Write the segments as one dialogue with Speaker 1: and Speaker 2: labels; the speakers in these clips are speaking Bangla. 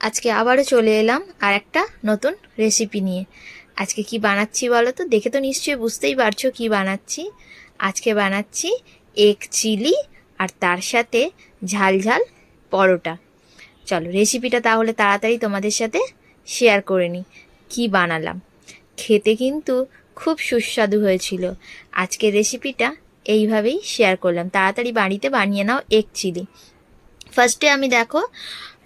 Speaker 1: আজকে আবারও চলে এলাম আর একটা নতুন রেসিপি নিয়ে। আজকে কি বানাচ্ছি বলো তো? দেখে তো নিশ্চয়ই বুঝতেই পারছ কি বানাচ্ছি। আজকে বানাচ্ছি এগ চিলি আর তার সাথে ঝাল ঝাল পরোটা। চলো রেসিপিটা তাহলে তাড়াতাড়ি তোমাদের সাথে শেয়ার করে নিই। কী বানালাম? খেতে কিন্তু খুব সুস্বাদু হয়েছিল। আজকে রেসিপিটা এইভাবেই শেয়ার করলাম। তাড়াতাড়ি বাড়িতে বানিয়ে নাও এগ চিলি ফার্স্টে আমি দেখো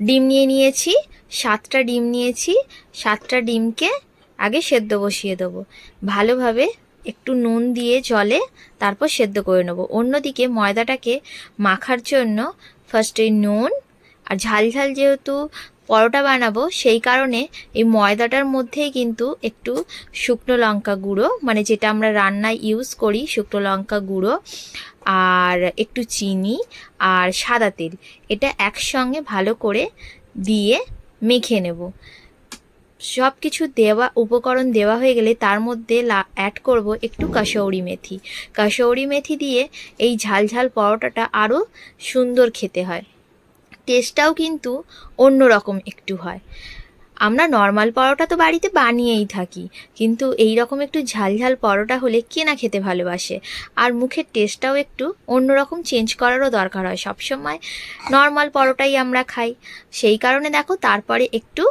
Speaker 1: ডিম নিয়ে নিয়েছি, সাতটা ডিম নিয়েছি, সাতটা ডিমকে আগে সেদ্ধ বসিয়ে দেবো। ভালোভাবে একটু নুন দিয়ে জলে তারপর সেদ্ধ করে নেব। অন্যদিকে ময়দাটাকে মাখার জন্য ফার্স্টে নুন আর ঝাল ঝাল যেহেতু পরোটা বানাবো, সেই কারণে এই ময়দাটার মধ্যেই কিন্তু একটু শুকনো লঙ্কা গুঁড়ো মানে যেটা আমরা রান্নায় ইউজ করি, শুকনো লঙ্কা গুঁড়ো আর একটু চিনি আর সাদা তেল। এটা একসঙ্গে ভালো করে দিয়ে মেখে নেব। সব কিছু দেওয়া, উপকরণ দেওয়া হয়ে গেলে তার মধ্যে অ্যাড করব একটু কাশৌরি মেথি। কাশৌরি মেথি দিয়ে এই ঝাল ঝাল পরোটাটা আরও সুন্দর খেতে হয়। টেস্টটাও কিন্তু অন্য রকম একটু হয়। আমরা নর্মাল পরোটা তো বাড়িতে বানিয়েই থাকি, কিন্তু এই রকম একটু ঝাল ঝাল পরোটা হলে কে না খেতে ভালোবাসে? আর মুখের টেস্টটাও একটু অন্যরকম চেঞ্জ করারও দরকার হয়। সবসময় নর্মাল পরোটাই আমরা খাই। সেই কারণে দেখো, তারপরে একটু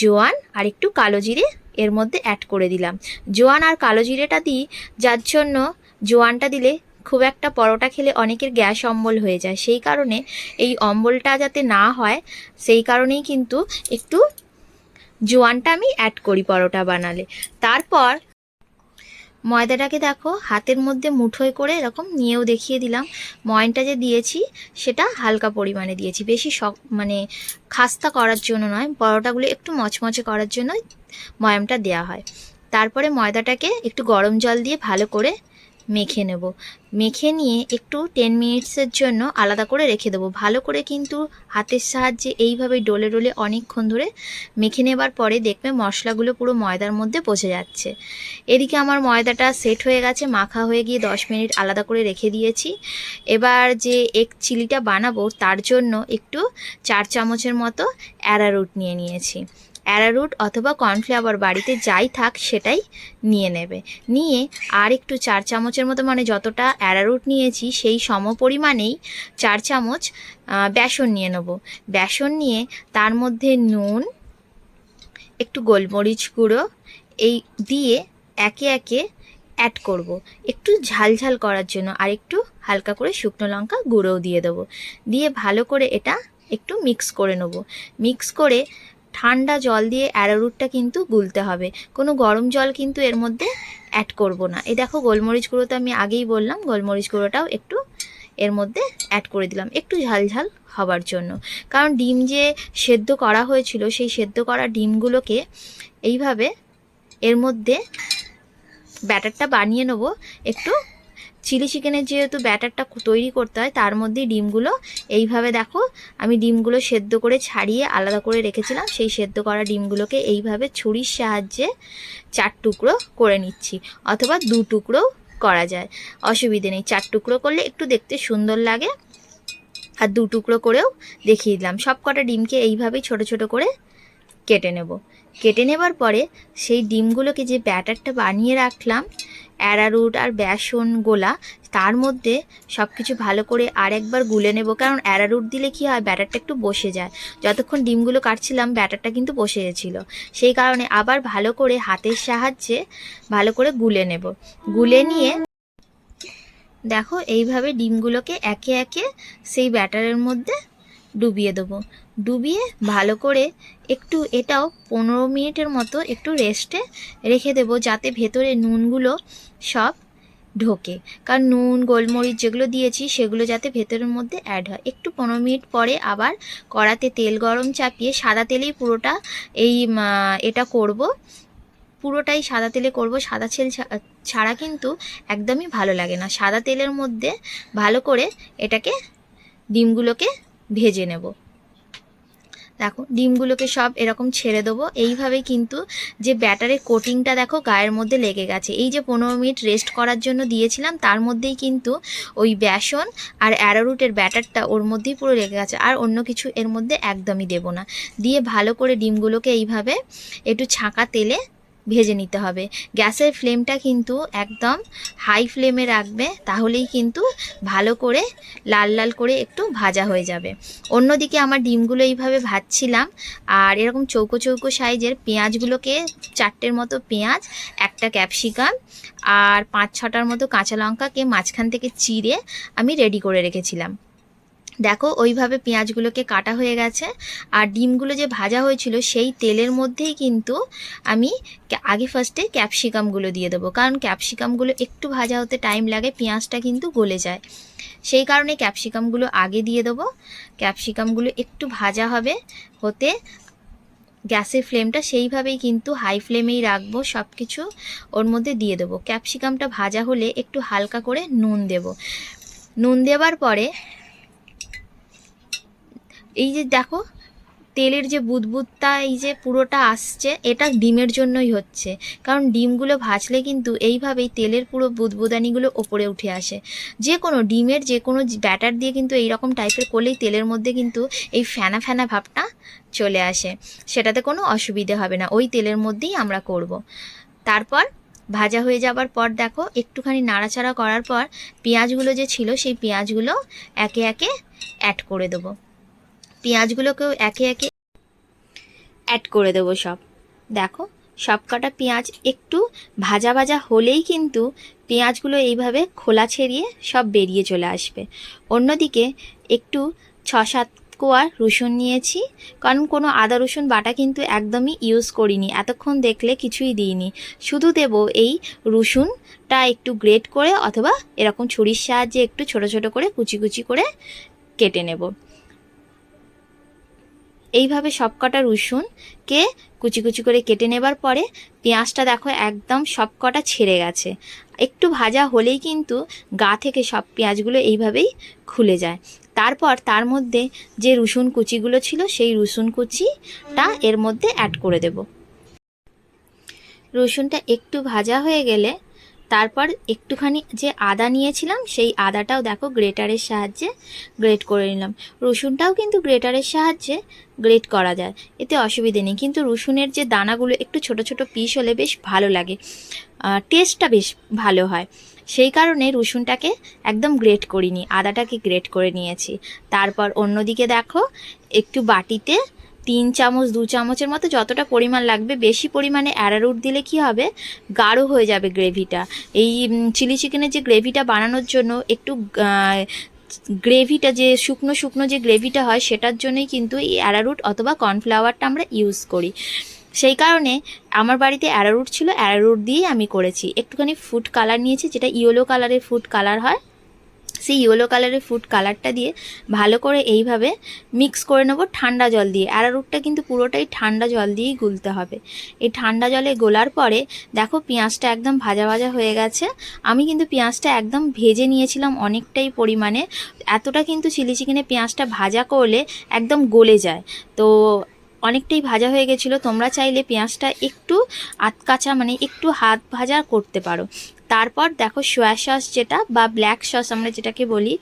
Speaker 1: জোয়ান আর একটু কালো জিরে এর মধ্যে অ্যাড করে দিলাম। জোয়ান আর কালো জিরেটা দিই, যার জন্য জোয়ানটা দিলে খুব একটা পরোটা খেলে অনেকের গ্যাস অম্বল হয়ে যায়। সেই কারণে এই অম্বলটা যাতে না হয়, সেই কারণেই কিন্তু একটু জোয়ানটা আমি অ্যাড করি পরোটা বানালে। তারপর ময়দাটাকে দেখো, হাতের মধ্যে মুঠোয় করে এরকম নিয়েও দেখিয়ে দিলাম। ময়নটা যে দিয়েছি, সেটা হালকা পরিমাণে দিয়েছি। বেশি শক মানে খাস্তা করার জন্য নয়, পরোটাগুলো একটু মচমচে করার জন্য ময়ামটা দেওয়া হয়। তারপরে ময়দাটাকে একটু গরম জল দিয়ে ভালো করে মেখে নেব। মেখে নিয়ে একটু টেন মিনিটসের জন্য আলাদা করে রেখে দেবো। ভালো করে কিন্তু হাতের সাহায্যে এইভাবে ডলে ডলে অনেকক্ষণ ধরে মেখে নেবার পরে দেখবে মশলাগুলো পুরো ময়দার মধ্যে পচে যাচ্ছে। এদিকে আমার ময়দাটা সেট হয়ে গেছে, মাখা হয়ে গিয়ে দশ মিনিট আলাদা করে রেখে দিয়েছি। এবার যে এক চিলিটা বানাবো, তার জন্য একটু চার চামচের মতো অ্যারারুট নিয়ে নিয়েছি। অ্যারারুট অথবা কর্নফ্লাওয়ার বাড়িতে যাই থাক সেটাই নিয়ে নেবে। নিয়ে আর একটু চার চামচের মতো মানে যতটা অ্যারারুট নিয়েছি সেই সম পরিমাণেই চার চামচ বেসন নিয়ে নেব। বেসন নিয়ে তার মধ্যে নুন, একটু গোলমরিচ গুঁড়ো, এই দিয়ে একে একে অ্যাড করব। একটু ঝাল ঝাল করার জন্য আর একটু হালকা করে শুকনো লঙ্কা গুঁড়োও দিয়ে দেবো। দিয়ে ভালো করে এটা একটু মিক্স করে নেব। মিক্স করে ঠান্ডা জল দিয়ে অ্যারোরুটটা কিন্তু গুলতে হবে। কোনো গরম জল কিন্তু এর মধ্যে অ্যাড করব না। এই দেখো গোলমরিচ গুঁড়ো তো আমি আগেই বললাম, গোলমরিচ গুঁড়োটাও একটু এর মধ্যে অ্যাড করে দিলাম। একটু ঝাল ঝাল হবার জন্য। কারণ ডিম যে সেদ্ধ করা হয়েছিল, সেই সেদ্ধ করা ডিমগুলোকে এইভাবে এর মধ্যে ব্যাটারটা বানিয়ে নেব একটু চিলি চিকেনের যেহেতু ব্যাটারটা তৈরি করতে হয়, তার মধ্যে ডিমগুলো এইভাবে দেখো, আমি ডিমগুলো সেদ্ধ করে ছাড়িয়ে আলাদা করে রেখেছিলাম, সেই সেদ্ধ করা ডিমগুলোকে এইভাবে ছুরির সাহায্যে চার টুকরো করে নিচ্ছি, অথবা দু টুকরো করা যায়, অসুবিধে নেই, চার টুকরো করলে একটু দেখতে সুন্দর লাগে, আর দু টুকরো করেও দেখিয়ে দিলাম, সব কটা ডিমকে এইভাবেই ছোট ছোট করে কেটে নেব, কেটে নেবার পরে সেই ডিমগুলোকে যে ব্যাটারটা বানিয়ে রাখলাম অ্যারারুট আর বেসন গোলা, তার মধ্যে সব কিছু ভালো করে আর একবার গুলে নেব। কারণ অ্যারারুট দিলে কি হয়, ব্যাটারটা একটু বসে যায়। যতক্ষণ ডিমগুলো কাটছিলাম, ব্যাটারটা কিন্তু বসে গেছিল। সেই কারণে আবার ভালো করে হাতের সাহায্যে ভালো করে গুলে নেব। গুলে নিয়ে দেখো, এইভাবে ডিমগুলোকে একে একে সেই ব্যাটারের মধ্যে ডুবিয়ে দেবো। ডুবিয়ে ভালো করে একটু এটাও পনেরো মিনিটের মতো একটু রেস্টে রেখে দেবো যাতে ভেতরে নুনগুলো সব ঢোকে। কারণ নুন, গোলমরিচ যেগুলো দিয়েছি সেগুলো যাতে ভেতরের মধ্যে অ্যাড হয়। একটু পনেরো মিনিট পরে আবার কড়াতে তেল গরম চাপিয়ে সাদা তেলেই পুরোটা এই এটা করব। পুরোটাই সাদা তেলে করব। সাদা তেল ছাড়া কিন্তু একদমই ভালো লাগে না। সাদা তেলের মধ্যে ভালো করে এটাকে, ডিমগুলোকে ভেজে নেব। দেখো, ডিমগুলোকে সব এরকম ছেড়ে দেবো। এইভাবেই কিন্তু যে ব্যাটারের কোটিংটা দেখো গায়ের মধ্যে লেগে গেছে। এই যে পনেরো মিনিট রেস্ট করার জন্য দিয়েছিলাম, তার মধ্যেই কিন্তু ওই বেসন আর অ্যারোরুটের ব্যাটারটা ওর মধ্যেই পুরো লেগে গেছে। আর অন্য কিছু এর মধ্যে একদমই দেবো না। দিয়ে ভালো করে ডিমগুলোকে এইভাবে একটু ছাঁকা তেলে ভেজে নিতে হবে। গ্যাসের ফ্লেমটা কিন্তু একদম হাই ফ্লেমে রাখবে, তাহলেই কিন্তু ভালো করে লাল লাল করে একটু ভাজা হয়ে যাবে। অন্যদিকে আমার ডিমগুলো এইভাবে ভাজছিলাম, আর এরকম চৌকো চৌকো সাইজের পেঁয়াজগুলোকে চারটের মতো পেঁয়াজ, একটা ক্যাপসিকাম, আর পাঁচ ছটার মতো কাঁচা লঙ্কাকে মাঝখান থেকে চিড়ে আমি রেডি করে রেখেছিলাম। দেখো, ওইভাবে পেঁয়াজগুলোকে কাটা হয়ে গেছে আর ডিমগুলো যে ভাজা হয়েছিল সেই তেলের মধ্যেই কিন্তু আমি আগে ফার্স্টে ক্যাপসিকামগুলো দিয়ে দেবো। কারণ ক্যাপসিকামগুলো একটু ভাজা হতে টাইম লাগে, পেঁয়াজটা কিন্তু গলে যায়। সেই কারণে ক্যাপসিকামগুলো আগে দিয়ে দেবো। ক্যাপসিকামগুলো একটু ভাজা হবে, হতে গ্যাসের ফ্লেমটা সেইভাবেই কিন্তু হাই ফ্লেমেই রাখব সব কিছু ওর মধ্যে দিয়ে দেবো। ক্যাপসিকামটা ভাজা হলে একটু হালকা করে নুন দেব। নুন দেওয়ার পরে এই যে দেখো, তেলের যে বুদবুদটা, এই যে পুরোটা আসছে, এটা ডিমের জন্যই হচ্ছে। কারণ ডিমগুলো ভাজলে কিন্তু এইভাবেই তেলের পুরো বুদবুদানিগুলো ওপরে উঠে আসে। যে কোনো ডিমের যে কোনো ব্যাটার দিয়ে কিন্তু এই রকম টাইপের করলেই তেলের মধ্যে কিন্তু এই ফ্যানা ফ্যানা ভাবটা চলে আসে। সেটাতে কোনো অসুবিধে হবে না, ওই তেলের মধ্যেই আমরা করব। তারপর ভাজা হয়ে যাবার পর দেখো, একটুখানি নাড়াচাড়া করার পর পেঁয়াজগুলো যে ছিল, সেই পেঁয়াজগুলো একে একে অ্যাড করে দেবো। পেঁয়াজগুলোকেও একে একে অ্যাড করে দেবো সব। দেখো, সব কটা পেঁয়াজ একটু ভাজা ভাজা হলেই কিন্তু পেঁয়াজগুলো এইভাবে খোলা ছেড়িয়ে সব বেরিয়ে চলে আসবে। অন্যদিকে একটু ছ সাত কোয়া রসুন নিয়েছি, কারণ কোনো আদা রসুন বাটা কিন্তু একদমই ইউজ করিনি, এতক্ষণ দেখলে কিছুই দিইনি। শুধু দেব এই রসুনটা একটু গ্রেট করে অথবা এরকম ছুরির সাহায্যে একটু ছোট ছোট করে কুচি কুচি করে কেটে নেব। এইভাবে সবকটা রসুনকে কুচি কুচি করে কেটে নেবার পরে পেঁয়াজটা দেখো একদম সবকটা ছেড়ে গেছে। একটু ভাজা হলেই কিন্তু গা থেকে সব পেঁয়াজগুলো এইভাবেই খুলে যায়। তারপর তার মধ্যে যে রসুন কুচিগুলো ছিল সেই রসুন কুচিটা এর মধ্যে অ্যাড করে দেব। রসুনটা একটু ভাজা হয়ে গেলে তারপর একটুখানি যে আদা নিয়েছিলাম, সেই আদাটাও দেখো গ্রেটারের সাহায্যে গ্রেট করে নিলাম। রসুনটাও কিন্তু গ্রেটারের সাহায্যে গ্রেট করা যায়, এতে অসুবিধে নেই। কিন্তু রসুনের যে দানাগুলো একটু ছোট ছোট পিস হলে বেশ ভালো লাগে টেস্টটা বেশ ভালো হয়। সেই কারণে রসুনটাকে একদম গ্রেট করিনি, আদাটাকে গ্রেট করে নিয়েছি। তারপর অন্যদিকে দেখো, একটু বাটিতে তিন চামচ, দু চামচের মতো যতটা পরিমাণ লাগবে, বেশি পরিমাণে অ্যারারুট দিলে কি হবে? গাঢ় হয়ে যাবে গ্রেভিটা। এই চিলি চিকেনের যে গ্রেভিটা বানানোর জন্য একটু গ্রেভিটা যে শুকনো শুকনো যে গ্রেভিটা হয়, সেটার জন্যই কিন্তু এই অ্যারারুট অথবা কর্নফ্লাওয়ারটা আমরা ইউজ করি। সেই কারণে আমার বাড়িতে অ্যারারুট ছিল, অ্যারারুট দিয়েই আমি করেছি। একটুখানি ফুড কালার নিয়েছি, যেটা ইয়েলো কালারের ফুড কালার হয় সেই ইয়েলো কালারের ফুড কালারটা দিয়ে ভালো করে এইভাবে মিক্স করে নেব ঠান্ডা জল দিয়ে। অ্যারারুটটা কিন্তু পুরোটাই ঠান্ডা জল দিয়েই গুলতে হবে। এই ঠান্ডা জলে গোলার পরে দেখো পেঁয়াজটা একদম ভাজা ভাজা হয়ে গেছে। আমি কিন্তু পেঁয়াজটা একদম ভেজে নিয়েছিলাম অনেকটাই পরিমাণে। এতটা কিন্তু চিলি চিকেনে পেঁয়াজটা ভাজা করলে একদম গলে যায়। তো অনেকটাই ভাজা হয়ে গেছিল। তোমরা চাইলে পেঁয়াজটা একটু আতকাচা মানে একটু হাত ভাজা করতে পারো। তারপর দেখো সোয়া সস যেটা বা ব্ল্যাক সস আমরা যেটাকে বলি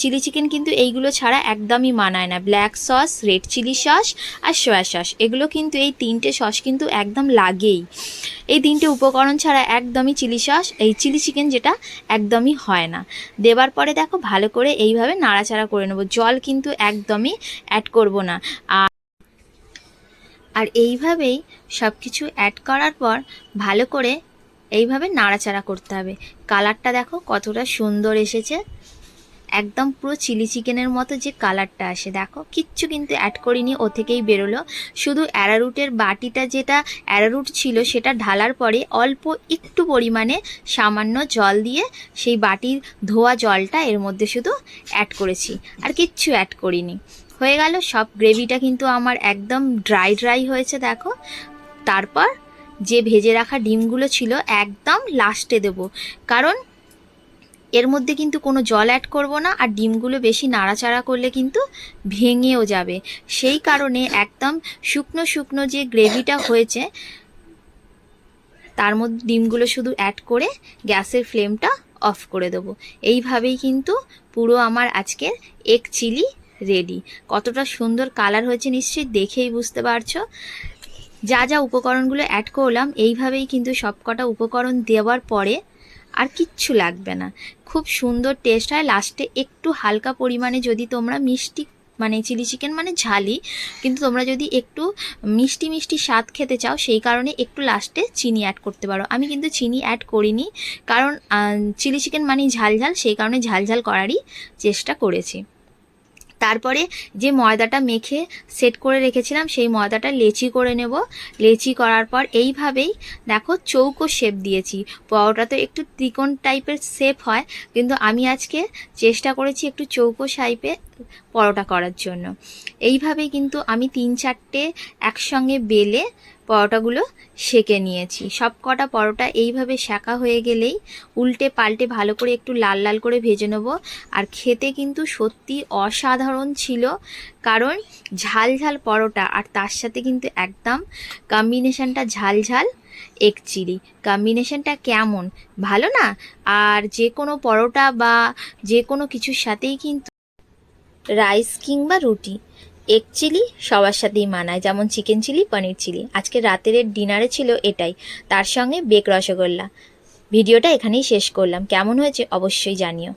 Speaker 1: চিলি চিকেন কিন্তু এইগুলো ছাড়া একদমই মানায় না। Black sauce red chilli sauce আর সোয়া সস এগুলো কিন্তু এই তিনটে সস কিন্তু একদম লাগেই। এই তিনটে উপকরণ ছাড়া একদমই চিলি সস এই চিলি চিকেন যেটা একদমই হয় না। দেবার পরে দেখো ভালো করে এইভাবে নাড়াচাড়া করে নেব। জল কিন্তু একদমই অ্যাড করব না। আর আর এইভাবেই সব কিছু অ্যাড করার পর ভালো করে এইভাবে নাড়াচাড়া করতে হবে। কালারটা দেখো কতটা সুন্দর এসেছে। একদম পুরো চিলি চিকেনের মতো যে কালারটা আসে, দেখো? কিচ্ছু কিন্তু অ্যাড করিনি, ও থেকেই বেরোলো। শুধু অ্যারারুটের বাটিটা যেটা অ্যারারুট ছিল, সেটা ঢালার পরে অল্প একটু পরিমাণে সামান্য জল দিয়ে সেই বাটির ধোয়া জলটা এর মধ্যে শুধু অ্যাড করেছি। আর কিচ্ছু অ্যাড করিনি। হয়ে গেল। সব গ্রেভিটা কিন্তু আমার একদম ড্রাই ড্রাই হয়েছে, দেখো। তারপর যে ভেজে রাখা ডিমগুলো ছিল, একদম লাস্টে দেব। কারণ এর মধ্যে কিন্তু কোনো জল অ্যাড করব না, আর ডিমগুলো বেশি নাড়াচাড়া করলে কিন্তু ভেঙেও যাবে। সেই কারণে একদম শুকনো শুকনো যে গ্রেভিটা হয়েছে, তার মধ্যে ডিমগুলো শুধু অ্যাড করে গ্যাসের ফ্লেমটা অফ করে দেবো। এইভাবেই কিন্তু পুরো আমার আজকের এগ চিলি রেডি কতটা সুন্দর কালার হয়েছে নিশ্চয়ই দেখেই বুঝতে পারছ? যা যা উপকরণগুলো অ্যাড করলাম, এইভাবেই কিন্তু সবকটা উপকরণ দেওয়ার পরে আর কিচ্ছু লাগবে না। খুব সুন্দর টেস্ট হয়। লাস্টে একটু হালকা পরিমাণে যদি তোমরা মিষ্টি মানে চিলি চিকেন মানে ঝালি, কিন্তু তোমরা যদি একটু মিষ্টি মিষ্টি স্বাদ খেতে চাও, সেই কারণে একটু লাস্টে চিনি অ্যাড করতে পারো। আমি কিন্তু চিনি অ্যাড করিনি, কারণ চিলি চিকেন মানে ঝাল ঝাল, সেই কারণে ঝাল ঝাল করারই চেষ্টা করেছি। তারপরে যে ময়দাটা মেখে সেট করে রেখেছিলাম, সেই ময়দাটা লেচি করে নেব। লেচি করার পর এইভাবেই দেখো চৌকো শেপ দিয়েছি। পরোটা তো একটু ত্রিকোণ টাইপের শেপ হয়, কিন্তু আমি আজকে চেষ্টা করেছি একটু চৌকো সাইপে পরোটা করার জন্য। এইভাবে কিন্তু আমি তিন চারটে একসঙ্গে বেলে পরোটাগুলো সেকে নিয়েছি। সব কটা পরোটা এইভাবে শাঁকা হয়ে গেলেই উল্টে পাল্টে ভালো করে একটু লাল লাল করে ভেজে নেব। আর খেতে কিন্তু সত্যি অসাধারণ ছিল, কারণ ঝাল ঝাল পরোটা আর তার সাথে কিন্তু একদম কম্বিনেশনটা ঝাল ঝাল এগ চিলি কম্বিনেশনটা কেমন? ভালো না? আর যে কোনো পরোটা বা যে কোনো কিছুর সাথেই কিন্তু রাইস কিংবা রুটি। এক চিলি সবার সাথেই মানায়, যেমন চিকেন চিলি, পনির চিলি। আজকে রাতের ডিনারে ছিল এটাই, তার সঙ্গে বেক রসগোল্লা। ভিডিওটা এখানেই শেষ করলাম। কেমন হয়েছে অবশ্যই জানিও।